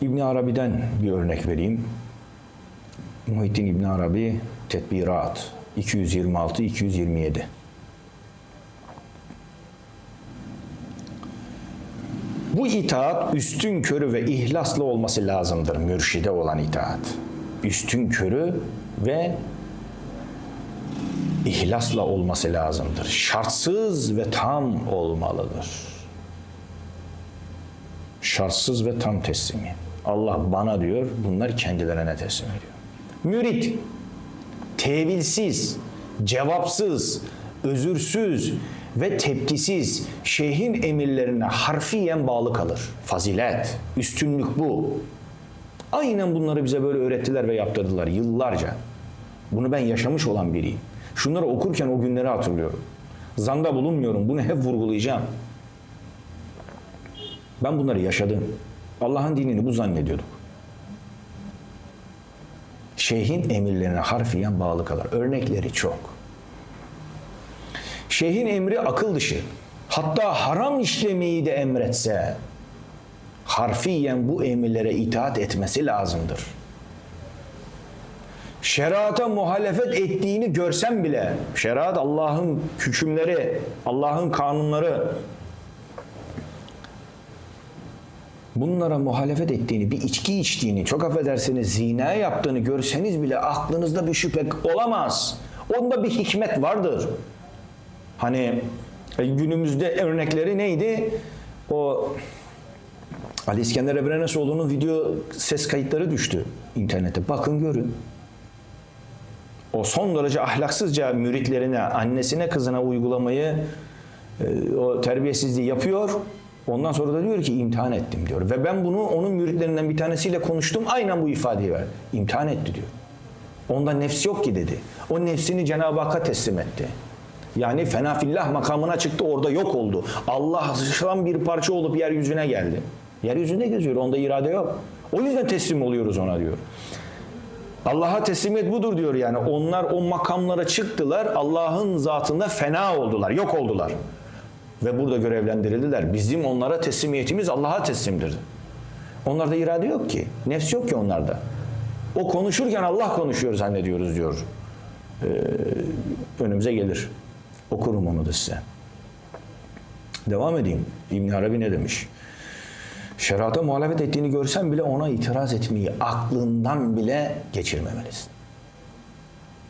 İbn Arabi'den bir örnek vereyim. Muhittin İbn Arabi Tedbirat 226-227. Bu itaat üstün körü ve ihlasla olması lazımdır. Mürşide olan itaat. Üstün körü ve ihlasla olması lazımdır. Şartsız ve tam olmalıdır. Şartsız ve tam teslimi. Allah bana diyor, bunlar kendilerine teslim ediyor. Mürit, tevilsiz, cevapsız, özürsüz ve tepkisiz şeyhin emirlerine harfiyen bağlı kalır. Fazilet, üstünlük bu. Aynen bunları bize böyle öğrettiler ve yaptırdılar yıllarca. Bunu ben yaşamış olan biriyim. Şunları okurken o günleri hatırlıyorum. Zanda bulunmuyorum. Bunu hep vurgulayacağım. Ben bunları yaşadım. Allah'ın dinini bu zannediyorduk. Şeyhin emirlerine harfiyen bağlı kalır. Örnekleri çok. Şeyhin emri akıl dışı. Hatta haram işlemeyi de emretse harfiyen bu emirlere itaat etmesi lazımdır. Şerata muhalefet ettiğini görsem bile, şeriat Allah'ın hükümleri, Allah'ın kanunları, bunlara muhalefet ettiğini, bir içki içtiğini, çok affedersiniz zina yaptığını görseniz bile aklınızda bir şüphe olamaz. Onda bir hikmet vardır. Hani e, günümüzde örnekleri neydi? O Ali İskender Ebrenesoğlu'nun video ses kayıtları düştü internete. Bakın görün. O son derece ahlaksızca müritlerine, annesine, kızına uygulamayı, e, o terbiyesizliği yapıyor. Ondan sonra da diyor ki imtihan ettim diyor. Ve ben bunu onun müritlerinden bir tanesiyle konuştum. Aynen bu ifadeyi ver. İmtihan etti diyor. Onda nefs yok ki dedi. O nefsini Cenab-ı Hakk'a teslim etti. Yani fenafillah makamına çıktı orada yok oldu. Allah'tan bir parça olup yeryüzüne geldi. Yeryüzünde geziyor onda irade yok. O yüzden teslim oluyoruz ona diyor. Allah'a teslimiyet budur diyor yani. Onlar o makamlara çıktılar. Allah'ın zatında fena oldular, yok oldular. Ve burada görevlendirildiler. Bizim onlara teslimiyetimiz Allah'a teslimdir. Onlarda irade yok ki. Nefs yok ki onlarda. O konuşurken Allah konuşuyor zannediyoruz diyor. Ee, önümüze gelir. Okurum onu da size. Devam edeyim. İbn Arabi ne demiş? Şerata muhalefet ettiğini görsen bile ona itiraz etmeyi aklından bile geçirmemelisin.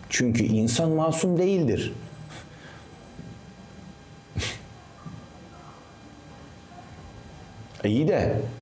Çünkü insan masum değildir. أيده